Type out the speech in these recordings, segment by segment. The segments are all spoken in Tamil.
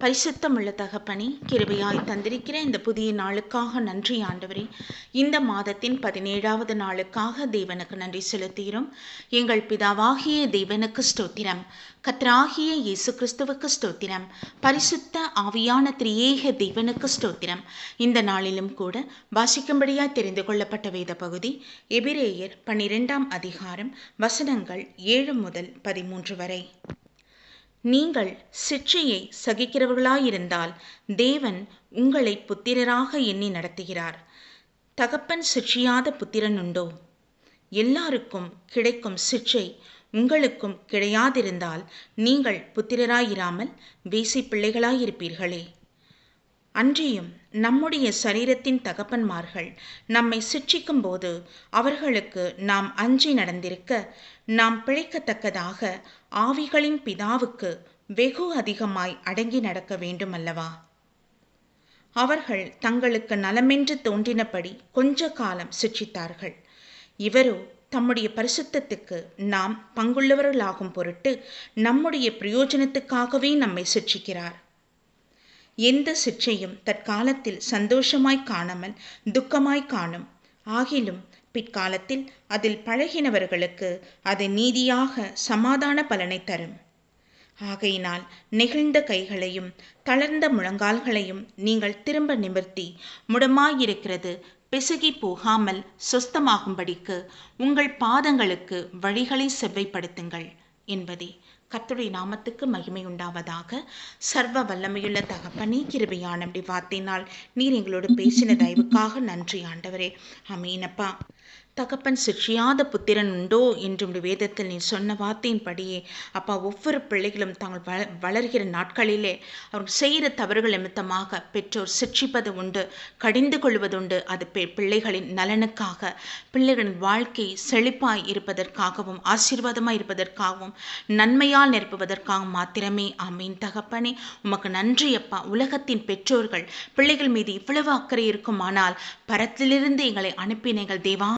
பரிசுத்தமுள்ள தகப்பனே கிருபையாய் தந்திருக்கிற இந்த புதிய நாளுக்காக நன்றி ஆண்டவரே. இந்த மாதத்தின் பதினேழாவது நாளுக்காக தேவனுக்கு நன்றி செலுத்துகிறோம். எங்கள் பிதாவாகிய தேவனுக்கு ஸ்தோத்திரம். கத்ராகிய இயேசு கிறிஸ்துவுக்கு ஸ்தோத்திரம். பரிசுத்த ஆவியான திரியேக தேவனுக்கு ஸ்தோத்திரம். இந்த நாளிலும் கூட வாசிக்கும்படியாய் தெரிந்து கொள்ளப்பட்ட வேத பகுதி எபிரேயர் பன்னிரெண்டாம் அதிகாரம் வசனங்கள் ஏழு முதல் பதிமூன்று வரை. நீங்கள் சிற்றையை சகிக்கிறவர்களாயிருந்தால் தேவன் உங்களை புத்திரராக எண்ணி நடத்துகிறார். தகப்பன் சிற்றியாத புத்திரன் உண்டோ எல்லாருக்கும் கிடைக்கும் சிற்றை உங்களுக்கும் கிடையாதிருந்தால் நீங்கள் புத்திரராயிராமல் வேசி பிள்ளைகளாயிருப்பீர்களே அன்றியும் நம்முடைய சரீரத்தின் தகப்பன்மார்கள் நம்மை சிற்றிக்கும் போது அவர்களுக்கு நாம் அஞ்சி நடந்திருக்க நாம் பிழைக்கத்தக்கதாக ஆவிகளின் பிதாவுக்கு வெகு அதிகமாய் அடங்கி நடக்க வேண்டும் அல்லவா அவர்கள் தங்களுக்கு நலமென்று தோன்றினபடி கொஞ்ச காலம் சிற்றித்தார்கள் இவரோ தம்முடைய பரிசுத்தத்துக்கு நாம் பங்குள்ளவர்களாகும் பொருட்டு நம்முடைய பிரயோஜனத்துக்காகவே நம்மை சிற்றிக்கிறார் எந்த சிற்றையும் தற்காலத்தில் சந்தோஷமாய் காணாமல் துக்கமாய் காணும். ஆகிலும் பிற்காலத்தில் அதில் பழகினவர்களுக்கு அது நீதியாக சமாதான பலனை தரும். ஆகையினால் நெகிழ்ந்த கைகளையும் தளர்ந்த முழங்கால்களையும் நீங்கள் திரும்ப நிமிர்த்தி முடமாயிருக்கிறது பிசுகி போகாமல் சொஸ்தமாகும்படிக்கு உங்கள் பாதங்களுக்கு வழிகளை செவ்வைப்படுத்துங்கள் என்பதே கத்துடைய நாமத்துக்கு மகிமை உண்டாவதாக சர்வ வல்லமையுள்ள தகப்பனே கிருபையான வார்த்தையினால் நீர் எங்களோடு பேசின தயவுக்காக நன்றி ஆண்டவரே. அமீனப்பா தகப்பன் சிற்றியாத புத்திரன் உண்டோ என்று வேதத்தில் நீ சொன்ன வார்த்தையின்படியே அப்பா ஒவ்வொரு பிள்ளைகளும் தாங்கள் வள வளர்கிற நாட்களிலே அவர்கள் செய்கிற தவறுகள் நிமித்தமாக பெற்றோர் சிற்றிப்பது உண்டு கடிந்து கொள்வதுண்டு அது பிள்ளைகளின் நலனுக்காக பிள்ளைகளின் வாழ்க்கை செழிப்பாய் இருப்பதற்காகவும் ஆசீர்வாதமாய் இருப்பதற்காகவும் நன்மையால் நிரப்புவதற்காகவும் மாத்திரமே. அமீன் தகப்பனே உமக்கு நன்றி அப்பா. உலகத்தின் பெற்றோர்கள் பிள்ளைகள் மீது இவ்வளவு அக்கறை இருக்குமானால் பரத்திலிருந்து எங்களை அனுப்பினீங்கள் தேவா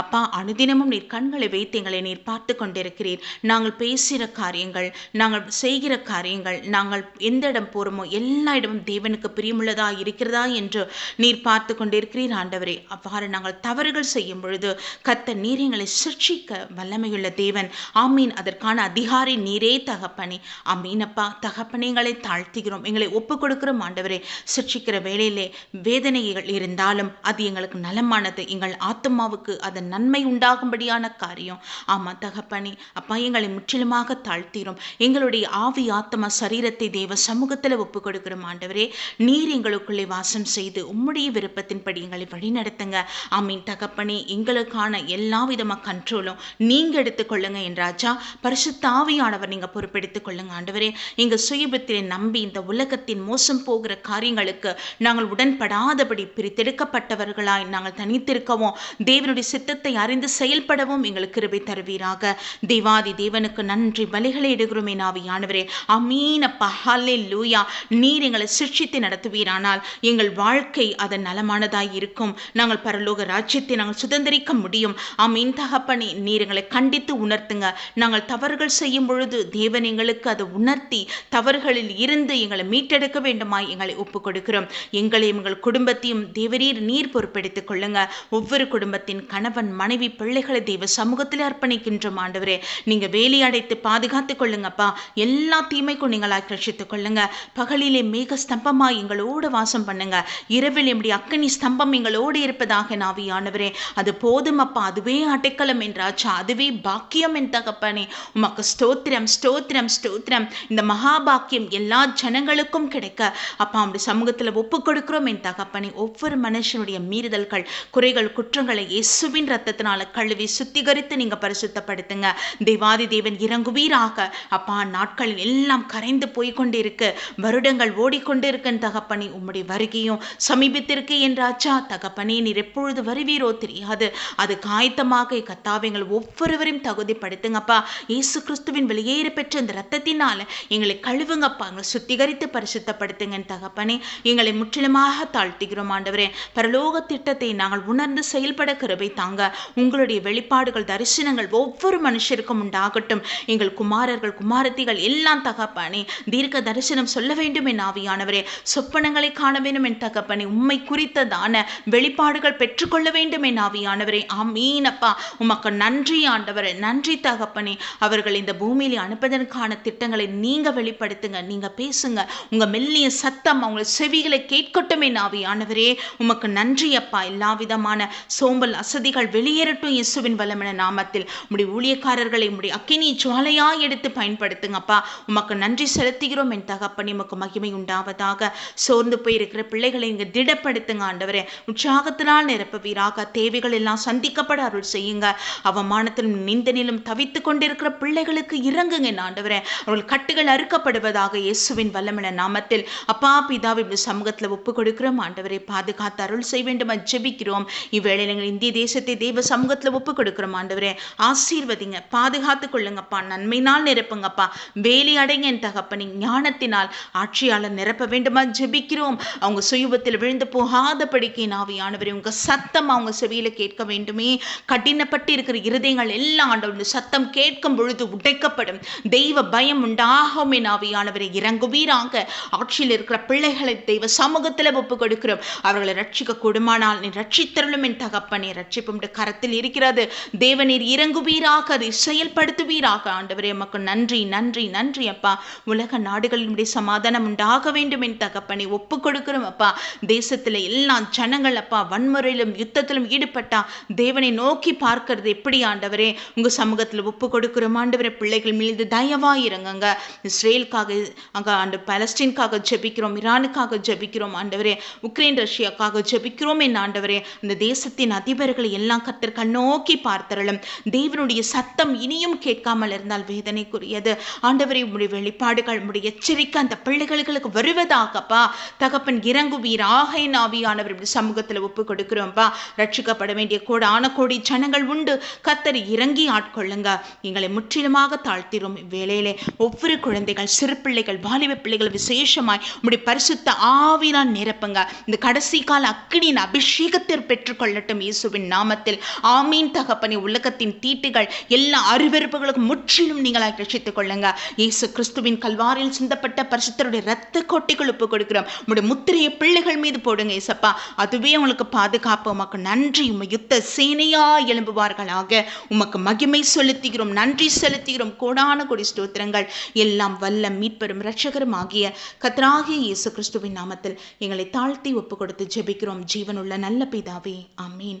அப்பா அனுதினமும் நீர் கண்களை வைத்து எங்களை நீர் பார்த்து கொண்டிருக்கிறீர். நாங்கள் பேசுகிற காரியங்கள் நாங்கள் செய்கிற காரியங்கள் நாங்கள் எந்த இடம் போகிறோமோ எல்லா இடமும் தேவனுக்கு பிரியமுள்ளதா இருக்கிறதா என்று நீர் பார்த்து கொண்டிருக்கிறீர் ஆண்டவரே. அவ்வாறு நாங்கள் தவறுகள் செய்யும் பொழுது கத்த நீர் எங்களை சிருட்சிக்க வல்லமையுள்ள தேவன். ஆமீன். அதற்கான அதிகாரி நீரே தகப்பனே. ஆமீன் அப்பா. தகப்பனே எங்களை தாழ்த்துகிறோம். எங்களை ஒப்பு கொடுக்கிறோம் ஆண்டவரே. சிருட்சிக்கிற வேலையிலே வேதனைகள் இருந்தாலும் அது எங்களுக்கு நலமானது. எங்கள் ஆத்மாவுக்கு நமக்கு அதன் நன்மை உண்டாகும்படியான காரியம். ஆமா தகப்பனி அப்பா எங்களை முற்றிலுமாக தாழ்த்திரும். எங்களுடைய ஆவி ஆத்மா சரீரத்தை தேவ சமூகத்தில் ஒப்பு கொடுக்கிறோம் ஆண்டவரே. நீர் எங்களுக்குள்ளே வாசம் செய்து உம்முடைய விருப்பத்தின்படி எங்களை வழி நடத்துங்க ஆமீன் தகப்பனி. எங்களுக்கான எல்லா விதமாக கண்ட்ரோலும் நீங்க எடுத்துக்கொள்ளுங்க என்றாச்சா பரிசுத்தாவியானவர் நீங்க பொறுப்பெடுத்துக் கொள்ளுங்க ஆண்டவரே. எங்க சுயபத்திரை நம்பி இந்த உலகத்தின் மோசம் போகிற காரியங்களுக்கு நாங்கள் உடன்படாதபடி பிரித்தெடுக்கப்பட்டவர்களாய் நாங்கள் தனித்திருக்கவும். தேவ தேவனுடைய சித்தத்தை அறிந்து செயல்படவும் எங்களுக்கு கிருபை தருவீராக. தேவாதி தேவனுக்கு நன்றி பலிகளை இடுகிறோமே நாவியானவரே. அமீன பஹாலே லூயா நீர் எங்களை சிருஷித்து நடத்துவீரானால் எங்கள் வாழ்க்கை அதன் நலமானதாய் இருக்கும். நாங்கள் பரலோக ராஜ்யத்தை நாங்கள் சுதந்திரிக்க முடியும். அமீன் தகப்பனி. நீர் எங்களை கண்டித்து உணர்த்துங்க. நாங்கள் தவறுகள் செய்யும் பொழுது தேவன் எங்களுக்கு அதை உணர்த்தி தவறுகளில் இருந்து எங்களை மீட்டெடுக்க வேண்டுமாய் எங்களை ஒப்புக் கொடுக்கிறோம் எங்களையும் எங்கள் குடும்பத்தையும் தேவரீர் நீர் பொறுப்பெடுத்துக் கொள்ளுங்க. ஒவ்வொரு குடும்பத்தின் என் கணவன் மனைவி பிள்ளைகளை தெய்வ சமூகத்தில் அர்ப்பணிக்கின்றோம் ஆண்டவரே. நீங்க வேலி அடைத்து பாதுகாத்துக் கொள்ளுங்கப்பா. எல்லா தீமைக்கும் நீங்களாய் ரட்சித்துக் கொள்ளுங்க. பகலிலே மேக ஸ்தம்பமாய் எங்களோடு வாசம் பண்ணுங்க. இரவில் எப்படி அக்கனி ஸ்தம்பம் எங்களோடு இருப்பதாக நாவியானவரே. அது போதும் அப்பா அதுவே அடைக்கலம் என்றாச்சா. அதுவே பாக்கியம் என் தகப்பனே. உமக்கு ஸ்தோத்திரம் ஸ்தோத்திரம் ஸ்தோத்திரம். இந்த மகாபாக்கியம் எல்லா ஜனங்களுக்கும் கிடைக்க. அப்பா அப்படி சமூகத்தில் ஒப்பு கொடுக்கிறோம் என் தகப்பனே. ஒவ்வொரு மனுஷனுடைய மீறுதல்கள் குறைகள் குற்றங்களை இயேசுவின் ரத்தத்தினால கழுவி சுத்திகரித்து நீங்க பரிசுத்தப்படுத்துங்க. தேவாதி தேவன் இறங்குவீராக. அப்பா நாட்களில் எல்லாம் கரைந்து போய்கொண்டிருக்கு. வருடங்கள் ஓடிக்கொண்டிருக்கன் தகப்பனி உம்முடைய வருகையும் சமீபத்திற்கு என்றாச்சா தகப்பனே நீர் எப்பொழுது வருவீரோ தெரியாது. அது காயத்தமாக கத்தாவைங்கள் ஒவ்வொருவரையும் தகுதிப்படுத்துங்கப்பா. இயேசு கிறிஸ்துவின் வெளியேறு பெற்ற இந்த ரத்தத்தினால எங்களை கழுவுங்கப்பா. எங்களை சுத்திகரித்து பரிசுத்தப்படுத்துங்க தகப்பனே எங்களை முற்றிலுமாக தாழ்த்துகிறோம் ஆண்டவரே. பரலோக திட்டத்தை நாங்கள் உணர்ந்து செயல்பட கிருபை தாங்க உங்களுடைய வெளிப்பாடுகள் தரிசனங்கள் ஒவ்வொரு மனுஷருக்கும் உண்டாகட்டும். எங்கள் குமாரர்கள் குமாரத்திகள் எல்லாம் தகப்பானே தீர்க்க தரிசனம் சொல்ல வேண்டும் என் ஆவியானவரே. சொப்பனங்களை காண வேண்டும் என் தகப்பனே. உண்மை குறித்ததான வெளிப்பாடுகள் பெற்றுக்கொள்ள வேண்டும் என் ஆவியானவரே. ஆமீனப்பா உமக்கு நன்றி ஆண்டவரே. நன்றி தகப்பனே. அவர்கள் இந்த பூமியில் அனுப்பதற்கான திட்டங்களை நீங்க வெளிப்படுத்துங்க நீங்க பேசுங்க. உங்க மெல்லிய சத்தம் அவங்க செவிகளை கேட்கட்டும் என் ஆவியானவரே. உமக்கு நன்றி அப்பா. எல்லா விதமான சோம்பல் அசதிகள் வெளியேறட்டும் இயேசுவின் வல்லமன நாமத்தில் உம்முடைய ஊழியக்காரர்களை உம்முடைய அக்கினி ஜுவாலையா எடுத்து பயன்படுத்துங்கப்பா. உமக்கு நன்றி செலுத்துகிறோம். என் தகப்பன் உமக்கு மகிமை உண்டாவதாக. சோர்ந்து போயிருக்கிற பிள்ளைகளை இங்கே திடப்படுத்துங்க ஆண்டவரே. உற்சாகத்தினால் நிரப்புவீராக. தேவைகள் எல்லாம் சந்திக்கப்பட அருள் செய்யுங்க. அவமானத்திலும் நிந்தனிலும் தவித்துக் கொண்டிருக்கிற பிள்ளைகளுக்கு இறங்குங்க என் ஆண்டவரே. அவர்கள் கட்டுகள் அறுக்கப்படுவதாக இயேசுவின் வல்லமன நாமத்தில் அப்பா பிதாவை இப்படி சமூகத்தில் ஒப்பு கொடுக்கிறோம் ஆண்டவரை பாதுகாத்து அருள் செய்ய வேண்டும்? ஜெபிக்கிறோம். இவ்வேளை நீங்கள் இந்திய தேசத்தை தெய்வ சமூகத்துல ஒப்பு கொடுக்குறோம் ஆண்டவரே. ஆசீர்வதிங்க. பாதுகாத்து கொள்ளுங்கப்பா நன்மையினால் நிரப்புங்கப்பா. வேலி அடைங்க என் தகப்பனி. ஞானத்தினால் ஆட்சியாளர் நிரப்ப வேண்டுமா? ஜெபிக்கிறோம். அவங்க சுயபத்தில் விழுந்து போகாதபடிக்கு நாவியானவரே உங்க சத்தம் அவங்க செவியில் கேட்க வேண்டுமே. கடினப்பட்டு இருக்கிற இருதயங்கள் எல்லாம் ஆண்டவர் சத்தம் கேட்கும் பொழுது உடைக்கப்படும். தெய்வ பயம் உண்டாகும் என் ஆவியானவரை. இறங்குவீராக. ஆட்சியில் இருக்கிற பிள்ளைகளை தெய்வ சமூகத்தில் ஒப்பு கொடுக்கிறோம். அவர்களை ரட்சிக்க கூடுமானால் நீ ரட்சித்தருளும் என் தகப்பனே. ரட்சிப்பும் கரத்தில் இருக்கிறது. தேவநீர் இறங்குவீராக அதை செயல்படுத்துவீராக. ஆண்டவரே மக்கள் நன்றி நன்றி நன்றி அப்பா. உலக நாடுகளினுடைய சமாதானம் உண்டாக வேண்டும் என் தகப்பனை. ஒப்பு கொடுக்கிறோம் அப்பா. தேசத்துல எல்லா ஜனங்கள் அப்பா வன்முறையிலும் யுத்தத்திலும் ஈடுபட்டா தேவனை நோக்கி பார்க்கறது எப்படி ஆண்டவரே? உங்க சமூகத்தில் ஒப்பு கொடுக்கிறோம் ஆண்டவரே. பிள்ளைகள் மீது தயவா இறங்குங்க இஸ்ரேலுக்காக அங்கே ஆண்டு பலஸ்டீனுக்காக ஜெபிக்கிறோம் ஈரானுக்காக ஜெபிக்கிறோம் ஆண்டவரே. உக்ரைன் ரஷ்யாக்காக ஜெபிக்கிறோம் என் ஆண்டவரே. அந்த தேசத்தின் அதிபர் அதிபர்களை எல்லாம் கத்தர் கண்ணோக்கி பார்த்தரலும் தேவனுடைய சத்தம் இனியும் கேட்காமல் இருந்தால் வேதனைக்குரியது. ஆண்டவரை உடைய வெளிப்பாடுகள் உடைய எச்சரிக்கை அந்த பிள்ளைகளுக்கு வருவதாகப்பா. தகப்பன் இறங்குவீர் என் ஆவியானவர் இப்படி ஒப்பு கொடுக்கிறோம்ப்பா ரட்சிக்கப்பட வேண்டிய கோடான கோடி ஜனங்கள் உண்டு. கத்தர் இறங்கி ஆட்கொள்ளுங்க. எங்களை முற்றிலுமாக தாழ்த்திரும். வேளையிலே ஒவ்வொரு குழந்தைகள் சிறு பிள்ளைகள் வாலிப பிள்ளைகள் விசேஷமாய் உடைய பரிசுத்த ஆவினால் நிரப்புங்க. இந்த கடைசி கால அக்கினியின் அபிஷேகத்தை பெற்றுக்கொள்ளட்டும் இயேசுவின் நாமத்தில். ஆமீன் தகப்பனே உலகத்தின் தீட்டுகள் எல்லா அருவருப்புகளுக்கும் முற்றிலும் நீங்களாக ரட்சித்துக் கொள்ளுங்க. இயேசு கிறிஸ்துவின் கல்வாரில் சிந்தப்பட்ட பரிசுத்தருடைய ரத்த கோட்டைகள் ஒப்பு கொடுக்கிறோம். உங்களுடைய முத்திரையை பிள்ளைகள் மீது போடுங்க இயேசப்பா அதுவே உங்களுக்கு பாதுகாப்பு உமக்கு நன்றி. உமை யுத்த சேனையா எழும்புவார்களாக. உமக்கு மகிமை செலுத்துகிறோம் நன்றி செலுத்துகிறோம். கோடான கொடி ஸ்தோத்திரங்கள். எல்லாம் வல்ல மீட்பெரும் ரட்சகரும் ஆகிய கத்ராகிய இயேசு கிறிஸ்துவின் நாமத்தில் எங்களை தாழ்த்தி ஒப்பு கொடுத்து ஜெபிக்கிறோம். ஜீவனுள்ள நல்ல பிதாவே ஆமீன்.